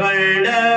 கள்ள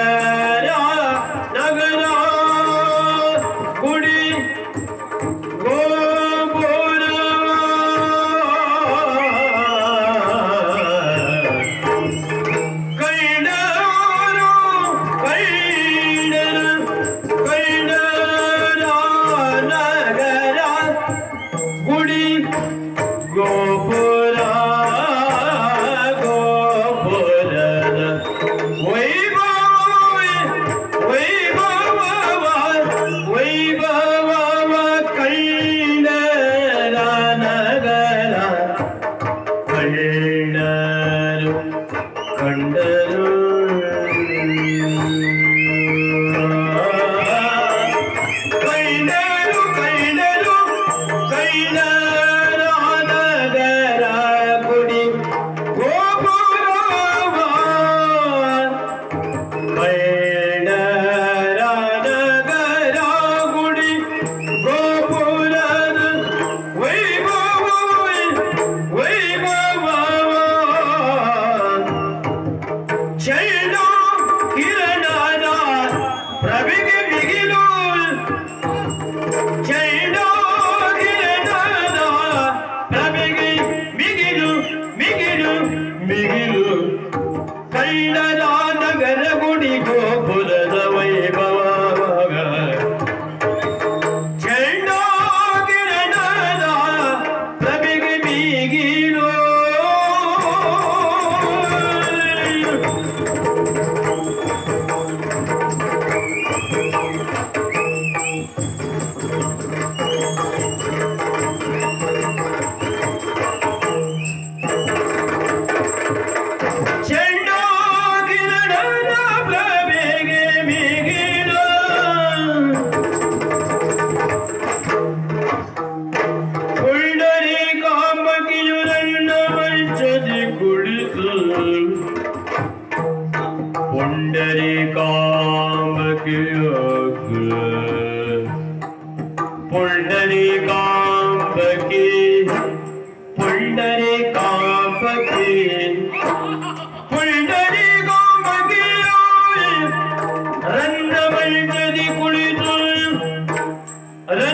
seguilo.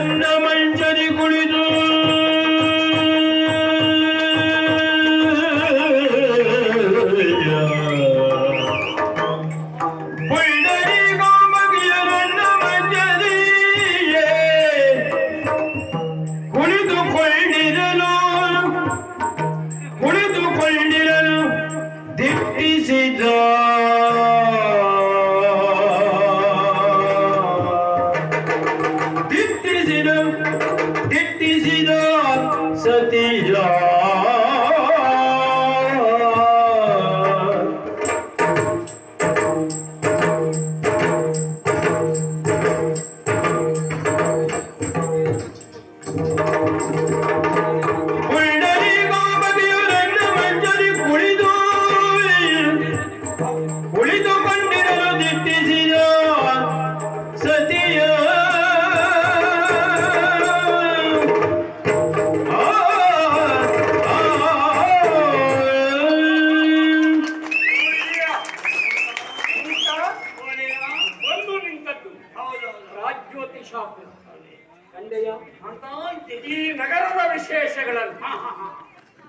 أن من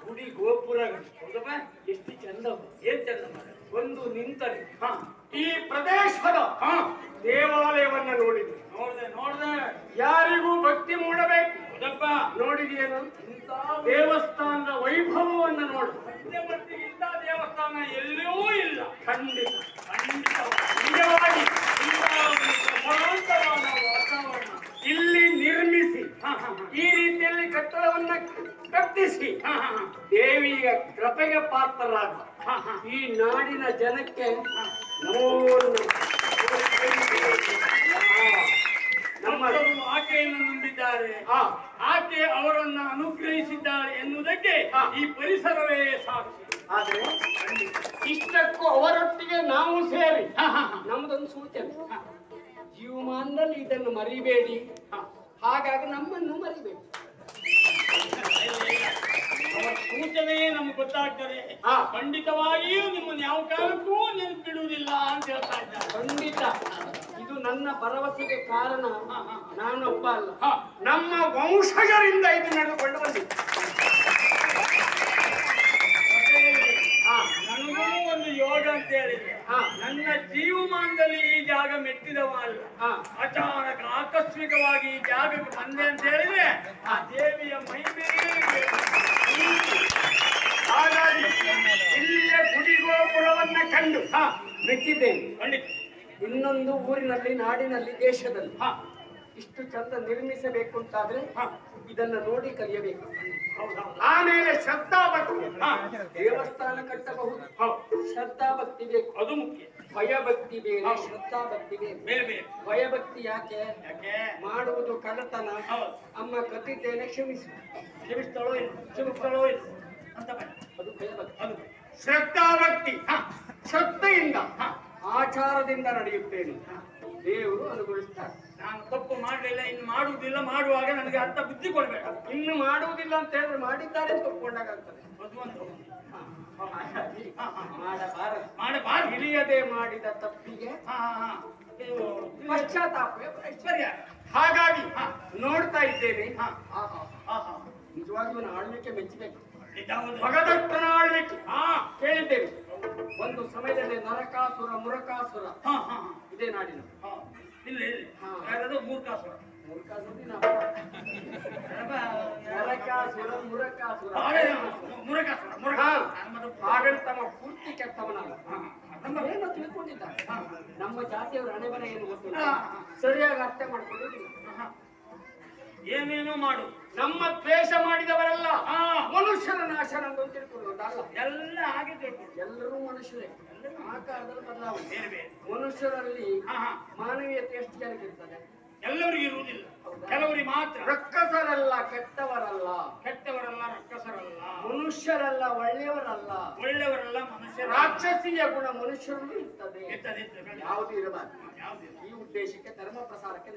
ಗುಡಿ ಗೋಪುರ? ಎಷ್ಟು ಚಂದ ಏನ್ ಚಂದ. ಒಂದು ನಿಂತರೆ. ಹಾ, ಈ ಪ್ರದೇಶದ ಹಾ. ದೇವಾಲಯವನ್ನ ನೋಡಿದೆ. ನೋಡ್ದೆ ನೋಡ್ದೆ. ಯಾರಿಗೂ ಭಕ್ತಿ ಮೂಡಬೇಕು. ಅದಪ್ಪ ನೋಡಿದೇನು ದೇವಸ್ಥಾನದ ವೈಭವವನ್ನ ನೋಡು. ಇಂಥ ದೇವಸ್ಥಾನ ಎಲ್ಲೂ ಇಲ್ಲ. ಖಂಡಿತ. ಖಂಡಿತವಾಗಿ. ನಿಜವಾಗಿ. ಇಂಥ ಒಂದು ವಾತಾವರಣ. ಇಲ್ಲಿ ನಿರ್ಮಿಸಿ. ಈ ರೀತಿಯಲ್ಲಿ ಕಟ್ಟಡವನ್ನ ಕಟ್ಟಿಸಿ. ದೇವಿಯ ಕೃಪೆಗೆ ಪಾತ್ರರಾದ. ಈ ನಾಡಿನ ಜನಕ್ಕೆ ನಮೋ ನಮಃ. ನಮ್ಮ ಆಕೆಯನ್ನು ನಂಬಿದ್ದಾರೆ ಆ, ಆಕೆ ಅವರನ್ನು ಅನುಗ್ರಹಿಸಿದ್ದಾರೆ ಎನ್ನುವುದಕ್ಕೆ. ಈ ಪರಿಸರವೇ ಸಾಕ್ಷಿ ಆದರೆ ಇಷ್ಟಕ್ಕೂ ಅವರೊಟ್ಟಿಗೆ ನಾವು ಸೇರಿ. ನಮ್ದೊಂದು ಸೂಚನೆ ಜೀವಮಾನದಲ್ಲಿ ಇದನ್ನು ಮರಿಬೇಡಿ. ಹಾಗಾಗಿ ನಮ್ಮನ್ನು ಮರಿಬೇಡಿ. ಅವರ ಸೂಚನೆ ನಮ್ಗೆ ಗೊತ್ತಾಗ್ತದೆ. ಹಾ. ಖಂಡಿತವಾಗಿಯೂ ನಿಮ್ಮನ್ನು ಯಾವ ಕಾಲಕ್ಕೂ ನೆನಪಿಡುವುದಿಲ್ಲ ಅಂತ ಹೇಳ್ತಾ ಇದ್ದಾರೆ. ಖಂಡಿತ. ಇದು ನನ್ನ ಭರವಸೆಗೆ ಕಾರಣ. ನಾನೊಬ್ಬ ಅಲ್ಲ. ನಮ್ಮ ವಂಶಜರಿಂದ ಇದು ನಡೆದುಕೊಂಡು ಬಂದಿದೆ ಹಾ, ನನಗೂ ಒಂದು ಯೋಗ ಅಂತ ಹೇಳಿದ್ರೆ ಹಾ. ನನ್ನ ಜೀವಮಾನದಲ್ಲಿ ಈ ಜಾಗ ಮೆಟ್ಟಿದವ ಅಲ್ಲ. ಅಚಾನಕ ಆಕಸ್ಮಿಕವಾಗಿ ಈ ಜಾಗಕ್ಕೆ ಬಂದೆ ಅಂತ ಹೇಳಿದ್ರೆ ಆ ದೇವಿಯ ಮೈಮೇಲೆ. ಹಾಗಾಗಿ ಇಲ್ಲಿಯ ಗುಡಿಗೋಪುರವನ್ನ ಕಂಡು ಹಾ, ಮೆಚ್ಚಿದ್ದೇನೆ. ಇನ್ನೊಂದು ಊರಿನಲ್ಲಿ ನಾಡಿನಲ್ಲಿ ದೇಶದಲ್ಲಿ ಹಾ. ಇಷ್ಟು ಚಂದ ನಿರ್ಮಿಸಬೇಕು ಅಂತಾದ್ರೆ. ಇದನ್ನ ನೋಡಿ ಕಲಿಯಬೇಕು. ಆಮೇಲೆ ಶ್ರದ್ಧಾ ಭಕ್ತಿ. ದೇವಸ್ಥಾನ ಕಟ್ಟಬಹುದು. ಹೌದು ಶ್ರದ್ಧಾ ಭಕ್ತಿ ಬೇಕು. ಅದು ಮುಖ್ಯ. ಭಯ ಭಕ್ತಿ ಬೇರೆ. ಶ್ರದ್ಧಾ ಭಕ್ತಿ ಬೇರೆ. ಭಯಭಕ್ತಿ ಭಯ ಭಕ್ತಿ ಯಾಕೆ? ಮಾಡುವುದು ಕಳ್ಳತನ. ಹೌದು. ಅಮ್ಮ ಕತ್ತಿದ್ದೇನೆ ಕ್ಷಮಿಸಿ. ಕ್ಷಮಿಸ್ತಾಳೋ ಇಲ್ಲ. ಕ್ಷಮಿಸ್ತಾಳೋ ಇಲ್ಲ. ಅಂತ. ಅದು ಭಯ ಭಕ್ತಿ. ಶ್ರದ್ಧಾ ಭಕ್ತಿ. ಶ್ರದ್ಧೆಯಿಂದ. ಆಚಾರದಿಂದ ನಡೆಯುತ್ತೇನೆ. ದೇವರು ಅನುಗೊಳಿಸ್ತಾರೆ ನಾನು ತಪ್ಪು ಮಾಡಲಿಲ್ಲ ಇನ್ನು ಮಾಡುವುದಿಲ್ಲ ಮಾಡುವಾಗ ನನಗೆ ಅರ್ಥ ಬುದ್ಧಿ ಕೊಡಬೇಕು ಇನ್ನು ಮಾಡುವುದಿಲ್ಲ ಅಂತ ಹೇಳಿದ್ರೆ ಮಾಡಿದ್ದಾರೆ ತಪ್ಪಿಕೊಂಡಾಗ್ತದೆ ಒಪ್ಕೊಂಡಾಗ್ತದೆ. ಅದು ಒಂದು ಹಾಗಾಗಿ ಹಾ, ಹಾ. ಮಾಡಬಾರದು. ಇಳಿಯದೆ ಮಾಡಿದ ತಪ್ಪಿಗೆ ಐಶ್ವರ್ಯ ಪಶ್ಚಾತ್ತಾಪವೇ ಪ್ರಶ್ನೆ. ಹಾಗಾಗಿ. ನೋಡ್ತಾ ಇದ್ದೇನೆ. ನಿಜವಾಗಿಯೂ ಆಳ್ವಿಕೆ ಮೆಚ್ಚಬೇಕು. ಭಗದತ್ತನ ಆಳ್ವಿಕೆ. ಕೇಳಿದ್ದೇವೆ ಒಂದು ಸಮಯದಲ್ಲಿ ನರಕಾಸುರ ಮುರಕಾಸುರ. ಇದೇ ನಾಡಿನ. ಇಲ್ಲ. ಮೂರ್ಖಾಸುರ ಅದೇ, ಪೂರ್ತಿ ಕೆಟ್ಟವನಲ್ಲ. ಹಾ, ನಮ್ಮ ಜಾತಿಯವರ ಹಣೆ ಬರ ಏನು ಗೊತ್ತಿಲ್ಲ. ಸರಿಯಾಗಿ ಅರ್ಥ ಮಾಡ್ಕೊಳ್ಳೋದಿಲ್ಲ ಹಾ. ಏನೇನೋ ಮಾಡು. ನಮ್ಮ ದ್ವೇಷ ಮಾಡಿದವರೆಲ್ಲ. ಮನುಷ್ಯರ ನಾಶ ನಮ್ದು ತಿಳ್ಕೊಳ್ಳೋದಲ್ಲ ಎಲ್ಲ ಹಾಗೆ ತಿಳ್ಕೊಂಡು. ಎಲ್ಲರೂ ಮನುಷ್ಯರೇ. ಆಕಾರದಲ್ಲಿ ಬದಲಾವಣೆ. ಮನುಷ್ಯರಲ್ಲಿ ಮಾನವೀಯತೆ ಎಷ್ಟು ಜನಕ್ಕೆ ಇರ್ತದೆ? ಎಲ್ಲರಿಗೂ ಇರುವುದಿಲ್ಲ. ಕೆಲವರಿಗೆ ಮಾತ್ರ. ರಕ್ಕಸರಲ್ಲ ಕೆಟ್ಟವರಲ್ಲ. ಕೆಟ್ಟವರಲ್ಲ ರಕ್ಕಸರಲ್ಲ ಮನುಷ್ಯರಲ್ಲ ಒಳ್ಳೆಯವರಲ್ಲ. ಒಳ್ಳೆಯವರಲ್ಲ ಮನುಷ್ಯ ರಾಕ್ಷಸೀಯ ಗುಣ ಮನುಷ್ಯರಲ್ಲಿ ಇರ್ತದೆ. ಇರ್ತದೆ. ಯಾವುದು ಇರಬಾರ್ದು. ಈ ಉದ್ದೇಶಕ್ಕೆ ಧರ್ಮ ಪ್ರಸಾರಕ್ಕೆ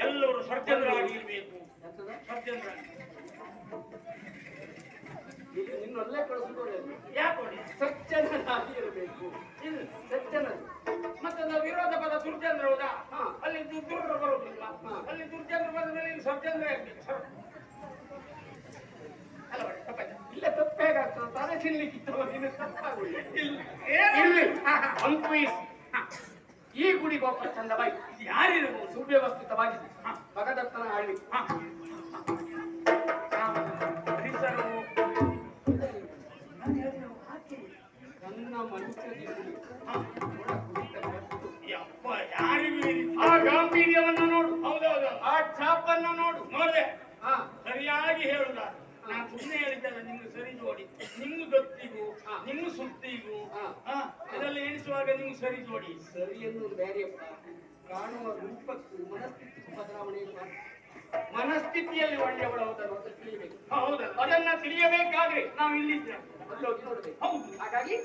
ಎಲ್ಲರೂ ಸರ್ಜನರಾಗಿರ್ಬೇಕು? ಸರ್ಜನರಾಗಿ ಕಳಿಸುವುದು ಒಳ್ಳೆಯದು ಯಾಕೆ ನೋಡಿ ಸಜ್ಜನರಾಗಿ ಇರಬೇಕು ಇಲ್ಲ. ಸಜ್ಜನರು ಮತ್ತೆ ನಾವು ವಿರೋಧ ಪದ ದುರ್ಜನ್ರ ಹೌದಾ. ಅಲ್ಲಿ ದು- ಬರೋದಿಲ್ಲ ಅಲ್ಲಿ ದುರ್ಜನರು ಬಂದ ಮೇಲೆ ಇಲ್ಲಿ ತಪ್ಪಾಯ್ತಾ? ಇಲ್ಲ ತಪ್ಪೇಗಾಗ್ತದೆ ತಾನೇ ತಿನ್ಲಿಕ್ಕಿತ್ತು ನೀನು. ತಪ್ಪಾಗುದಿಲ್ಲ ಈ ಗುಡಿ ಗೋಪುರ ಚಂದ ಇದು ಯಾರಿರಬಹುದು ಸುವ್ಯವಸ್ಥಿತವಾಗಿದೆ. ಭಗದತ್ತನ ಆಳ್ವಿಕೆ ನಾನು ಹೇಳಿದ್ದಲ್ಲ ನಿಮ್ಮ ಸರಿ ಜೋಡಿ ನಿಮ್ಮ ಗತ್ತಿಗೂ. ನಿಮ್ಮ ಸುತ್ತಿಗೂ ಇದೆಲ್ಲ ಎಣಿಸುವಾಗ ನಿಮ್ಗೆ ಸರಿ ಜೋಡಿ ಸರಿ ಎನ್ನುವುದು ಬೇರೆಯಪ್ಪ. ಕಾಣುವ ರೂಪಕ್ಕೂ ಮನಸ್ಥಿತಿಗೂ ಬದಲಾವಣೆ ಮನಸ್ಥಿತಿಯಲ್ಲಿ ಒಳ್ಳೆಯವಳು ಹೌದನ್ನು ಅಂತ ತಿಳಿಯಬೇಕು. ಹೌದಾ ಅದನ್ನ ತಿಳಿಯಬೇಕಾದ್ರೆ ನಾವು ಇಲ್ಲಿದ್ದೇವೆ ಅಲ್ಲೋಗಿ ನೋಡ್ಬೇಕು. ಹೌದು. ಹಾಗಾಗಿ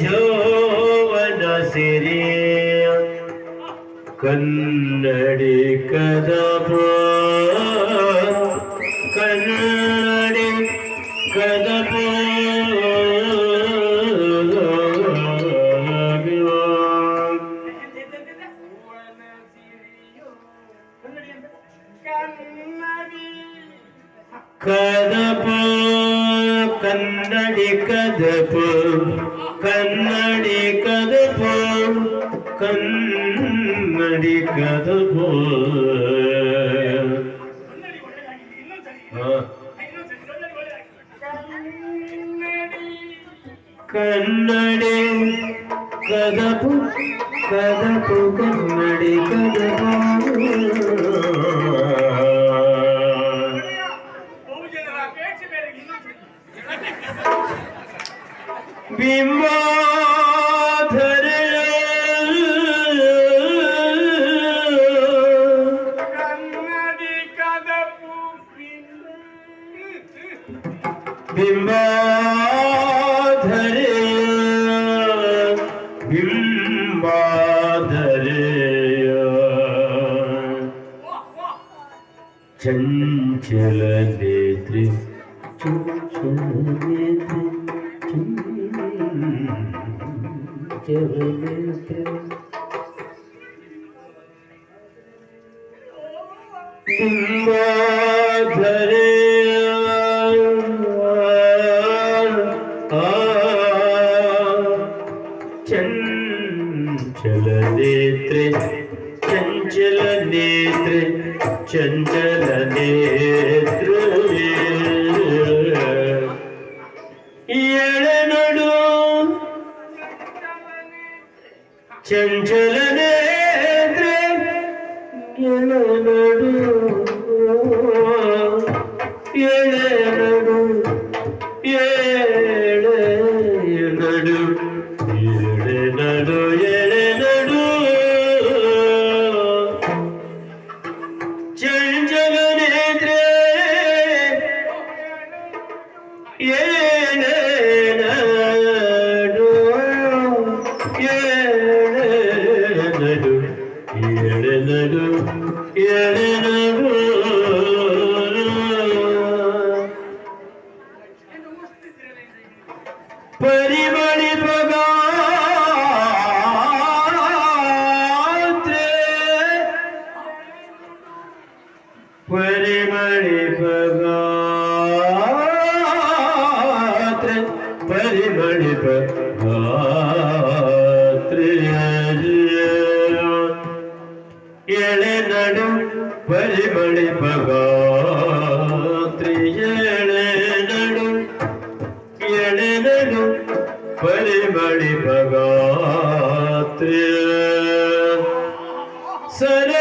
ಜೋವನ ಸಿರಿಯ ಕನ್ನಡಿ ಕದಪ ಕನ್ನಡಿ ಒಳ್ಳೆದಾಗಿದೆ ಕನ್ನಡಿ ಕನ್ನಡಿ ಕದಪ ಕದಪ ಕನ್ನಡಿ ಕದಪ ಬಹುಜನರ ಬಿಂಬಾಧರ ವಾಹ್ ವಾಹ್ ಚಂಚಲ ನೇತ್ರಿ ಚಂಚಲ ನೇತ್ರಿ ಚಂಚಲ ನೇತ್ರಿ Gentle. ನಡು മണിമണിപകാത്രി സര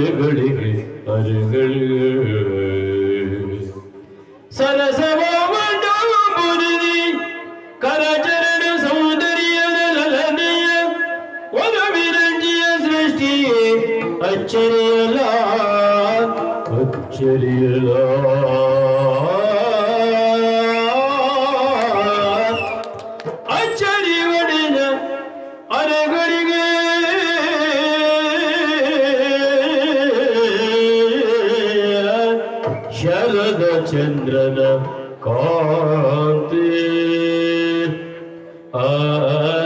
Hari Hari Hari Hari Sana Sabah ಆ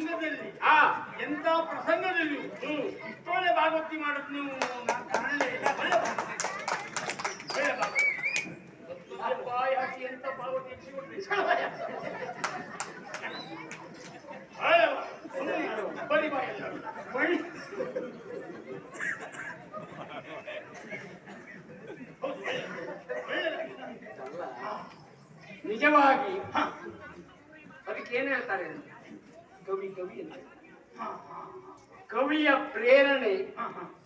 ರಂಗದಲ್ಲಿ ಆ ಎಂತ ಪ್ರಸಂಗದಲ್ಲಿ? ಇಷ್ಟೊಳ್ಳೆ ಭಾಗವತಿ ಮಾಡೋದು ನೀವು ಭಾಗವತಿ. ನಿಜವಾಗಿ? ಅದಕ್ಕೆ ಏನ್ ಹೇಳ್ತಾರೆ ಅಂದ್ರೆ, ಕವಿ ಕವಿ ಅಂತ ಕವಿಯ ಪ್ರೇರಣೆ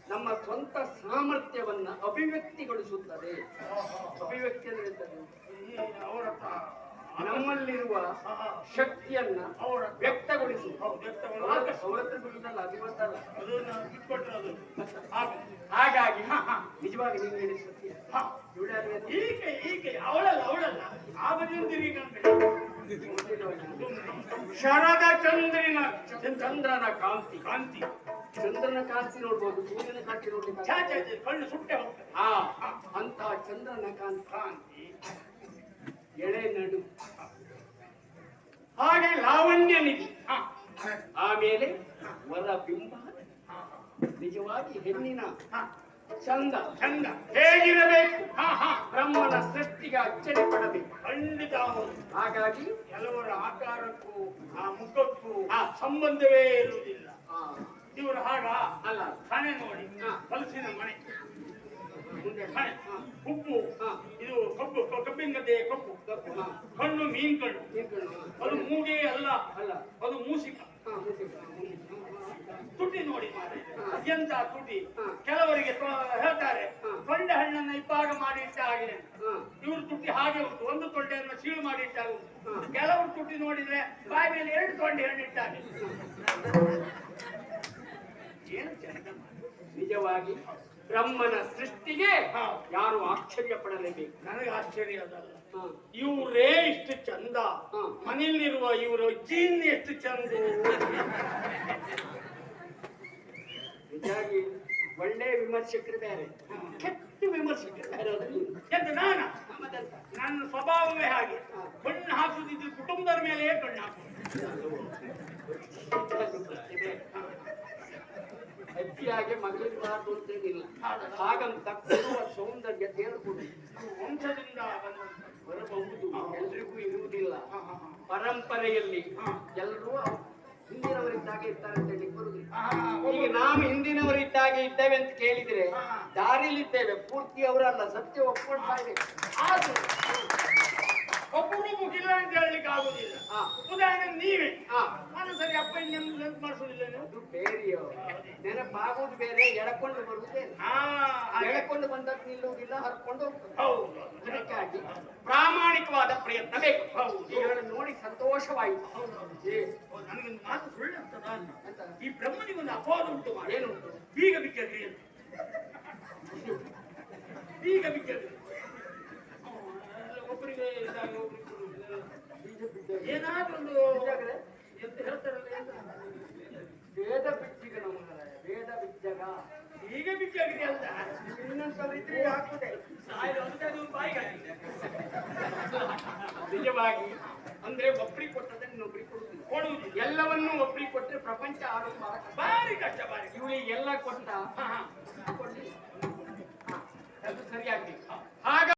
ನಮ್ಮ ಸ್ವಂತ ಸಾಮರ್ಥ್ಯವನ್ನ ಅಭಿವ್ಯಕ್ತಿಗೊಳಿಸುತ್ತದೆ. ಅಭಿವ್ಯಕ್ತಿ ಅಂದ್ರೆ ನಮ್ಮಲ್ಲಿರುವ ಶಕ್ತಿಯನ್ನ ವ್ಯಕ್ತಗೊಳಿಸು. ಹಾಗಾಗಿ ನಿಜವಾಗಿ ನೀವು ಹೇಳಿದ ಸತ್ಯ. ಅವಳಲ್ಲ ಅವಳಲ್ಲ. ಆ. ಗೊತ್ತಿಲ್ಲವಲ್ಲ. ಶರದ ಚಂದ್ರಿನ ಚಂದ್ರನ ಕಾಂತಿ. ಕಾಂತಿ. ಚಂದ್ರನ ಕಾಂತಿ ನೋಡ್ಬೋದು ಸೂರ್ಯನ ಕಾಂತಿ ನೋಡ್ಲಿಕ್ಕೆ ಕಣ್ಣು ಸುಟ್ಟೆ ಹಾ ಆ ಅಂತ ಚಂದ್ರನ ಕಾಂತಿ ಕಾಂತಿ ಎಳೆ ನಡು. ಹಾಗೆ ಲಾವಣ್ಯ ನಿಧಿ. ಆಮೇಲೆ ವರ ಬಿಂಬ ನಿಜವಾಗಿ ಹೆಣ್ಣಿನ. ಚಂದ ಚಂದ. ಹೇಗಿರಬೇಕು. ಬ್ರಹ್ಮನ ಸೃಷ್ಟಿಗೆ ಅಚ್ಚರಿ ಪಡಬೇಕು ಖಂಡಿತ ಹಾಗಾಗಿ ಕೆಲವರ ಆಕಾರಕ್ಕೂ ಆ ಮುಖಕ್ಕೂ ಆ ಸಂಬಂಧವೇ ಇರುವುದಿಲ್ಲ. ಆ, ಇವರು ಹಾಗ? ಅಲ್ಲ. ಹಣೆ ನೋಡಿ. ಹಲಸಿನ ಮನೆ ಹ, ಉಪ್ಪು ಹ. ಇದು ಕಬ್ಬು ಕಬ್ಬಿನ ಗದ್ದೆ ಕಬ್ಬು ಕಪ್ಪು. ಕಣ್ಣು ಮೀನ್ ಕಣ್ಣು ಅದು ಮೂಗೇ ಅಲ್ಲ. ಅಲ್ಲ. ಅದು ಮೂಸಿಕ. ತುಟಿ ನೋಡಿ. ಅದೆಂತ ತುಟಿ. ಕೆಲವರಿಗೆ ಹೇಳ್ತಾರೆ. ತೊಂಡೆ ಹಣ್ಣನ್ನ ಇಬ್ಬಾಗ ಮಾಡಿ ಇಟ್ಟ ಆಗಿದೆ ಇವ್ರು ತುಟಿ ಹಾಗೆ ಉಂಟು. ಒಂದು ತೊಂಡೆಯನ್ನು ಸೀಳು ಮಾಡಿ ಇಟ್ಟಾಗ ಉಂಟು. ಕೆಲವರು ತುಟಿ ನೋಡಿದ್ರೆ ಬಾಯಿ ಮೇಲೆ ಎರಡು ತೊಂಡೆ ಹಣ್ಣು ಇಟ್ಟಾಗೆ ಏನು ಚಂದ ನಿಜವಾಗಿ ಬ್ರಹ್ಮನ ಸೃಷ್ಟಿಗೆ. ಯಾರು ಆಶ್ಚರ್ಯ ಪಡಲೇಬೇಕು? ನನಗೆ ಆಶ್ಚರ್ಯ ಅದಲ್ಲ. ಇವರೇ ಇಷ್ಟು ಚಂದ. ಮನೆಯಲ್ಲಿರುವ ಇವರು ಜೀನ್ ಎಷ್ಟು ಚಂದ. ನಿಜಾಗಿ ಒಳ್ಳೆ ವಿಮರ್ಶಕರು ಬೇರೆ. ಕೆಟ್ಟ ವಿಮರ್ಶಕರು ಬೇರೆ ನಾನ? ನನ್ನ ಸ್ವಭಾವವೇ ಹಾಗೆ. ಬಣ್ಣ ಹಾಕುದಿದ್ದು ಕುಟುಂಬದ ಮೇಲೆ ಬಣ್ಣ ಹಾಕುದು ಅತಿಯಾಗಿ ಮಗಳಿರಬಾರ್ದು ಅಂತೇನಿಲ್ಲ ಹಾಗಂತ ಕೊಡುವ ಸೌಂದರ್ಯ ದೇವರು ವಂಶದಿಂದ ಬರಬಹುದು. ಎಲ್ರಿಗೂ ಇರುವುದಿಲ್ಲ. ಪರಂಪರೆಯಲ್ಲಿ. ಎಲ್ಲರೂ ಹಿಂದಿನವರಿದ್ದಾಗೆ ಇರ್ತಾರೆ ಅಂತ ಹೇಳಿ ಬರುದಿಲ್ಲ. ಈಗ ನಾವು ಹಿಂದಿನವರಿದ್ದಾಗೆ ಇದ್ದೇವೆ ಅಂತ ಕೇಳಿದ್ರೆ ದಾರಿಯಲ್ಲಿ ದಾರಿಲಿದ್ದೇವೆ ಪೂರ್ತಿ ಅವರಲ್ಲ ಸತ್ಯ ಇದೆ ಆದ್ರೂ ಒಬ್ಬರು ಮುಗಿಲ್ಲ ಅಂತ ಹೇಳಲಿಕ್ಕೆ ಆಗುದಿಲ್ಲ. ಉದಾಹರಣೆಗೆ ಉದಾಹರಣೆ ನೀವೇ. ಹಾ. ನಾನು ಸರಿ ಅಪ್ಪ ನೆನಪು ನೆನಪು ಮಾಡಿಸೋದಿಲ್ಲ ಅದು ಬೇರೆಯೋ. ನೆನಪಾಗೋದು ಬೇರೆ ಎಳಕೊಂಡು ಬರುವುದೇ. ಎಳಕೊಂಡು ಬಂದದ್ದು ನಿಲ್ಲುವುದಿಲ್ಲ ಹರ್ಕೊಂಡು ಹೌದು. ಅದಕ್ಕಾಗಿ ಪ್ರಾಮಾಣಿಕವಾದ ಪ್ರಯತ್ನ ಬೇಕು. ಹೌದು. ನೋಡಿ ಸಂತೋಷವಾಯಿತು. ನನಗೊಂದು ಮಾತು ಸುಳ್ಳು ಅಂತ ಈ ಈ ಬ್ರಹ್ಮನಿಗೊಂದು ಅಪವಾದ ಉಂಟು ಏನುಂಟು? ಬೀಗ ಬಿಚ್ಚದ್ರಿ ಅಂತ. ಬೀಗ ಬಿಚ್ಚದ್ರಿ ಒಬ್ಬರಿಗೆ ಒಬ್ಬರಿಗೆ ಕೊಡುವುದು. ಏನಾದ್ರೂ ಒಂದು? ಎಂತ ಹೇಳ್ತಾರಲ್ಲ? ವೇದ ಬಿಚ್ಚಿಗ ನಮ್ಮ ವೇದ ಬಿಚ್ಚಗ ಈಗ ಬಿಚ್ಚಾಗಿದೆ ಅಂತ ಇನ್ನೊಂದ್ಸಲ ಇದ್ರೆ ಆಗ್ತದೆ ಸಾಯಿಲ್ ಅಂದ್ರೆ ಅದು ಬಾಯಿಗೆ ಆಗಿದೆ ನಿಜವಾಗಿ ಅಂದ್ರೆ ಒಬ್ರಿಗೆ ಕೊಟ್ಟದನ್ನು ಇನ್ನೊಬ್ರಿಗೆ ಕೊಡುದು ಕೊಡುವುದು ಎಲ್ಲವನ್ನೂ ಒಬ್ರಿಗೆ ಕೊಟ್ರೆ ಪ್ರಪಂಚ ಆರೋಗ್ಯ ಬಾರಿ ಕಷ್ಟ. ಭಾರಿ ಕಷ್ಟ ಬಾರಿ ಇವಳಿಗೆ ಎಲ್ಲ ಕೊಟ್ಟ. ಹಾ, ಅದು ಸರಿಯಾಗ್ಬೇಕು ಹಾಗ